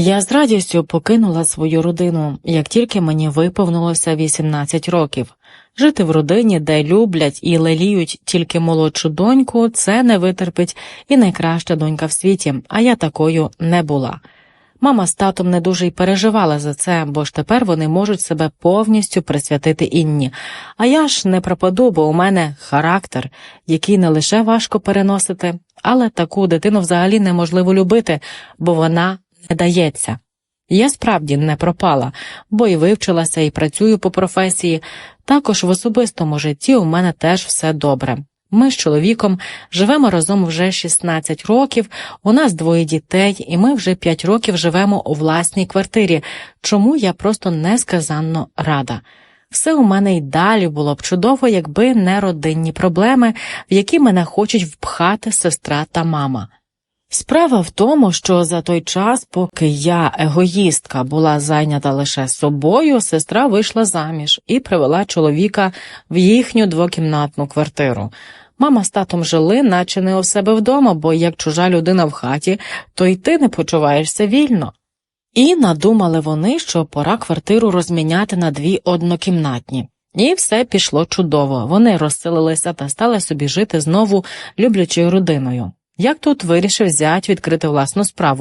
Я з радістю покинула свою родину, як тільки мені виповнилося 18 років. Жити в родині, де люблять і леліють тільки молодшу доньку, це не витерпить і найкраща донька в світі, а я такою не була. Мама з татом не дуже й переживала за це, бо ж тепер вони можуть себе повністю присвятити Інні. А я ж не пропаду, бо у мене характер, який не лише важко переносити, але таку дитину взагалі неможливо любити, бо вона не дається. Я справді не пропала, бо і вивчилася, і працюю по професії. Також в особистому житті у мене теж все добре. Ми з чоловіком живемо разом вже 16 років, у нас двоє дітей, і ми вже 5 років живемо у власній квартирі, чому я просто несказанно рада. Все у мене й далі було б чудово, якби не родинні проблеми, в які мене хочуть впхати сестра та мама. Справа в тому, що за той час, поки я, егоїстка, була зайнята лише собою, сестра вийшла заміж і привела чоловіка в їхню двокімнатну квартиру. Мама з татом жили, наче не у себе вдома, бо як чужа людина в хаті, то й ти не почуваєшся вільно. І надумали вони, що пора квартиру розміняти на дві однокімнатні. І все пішло чудово. Вони розселилися та стали собі жити знову люблячою родиною. Як тут вирішив зять відкрити власну справу?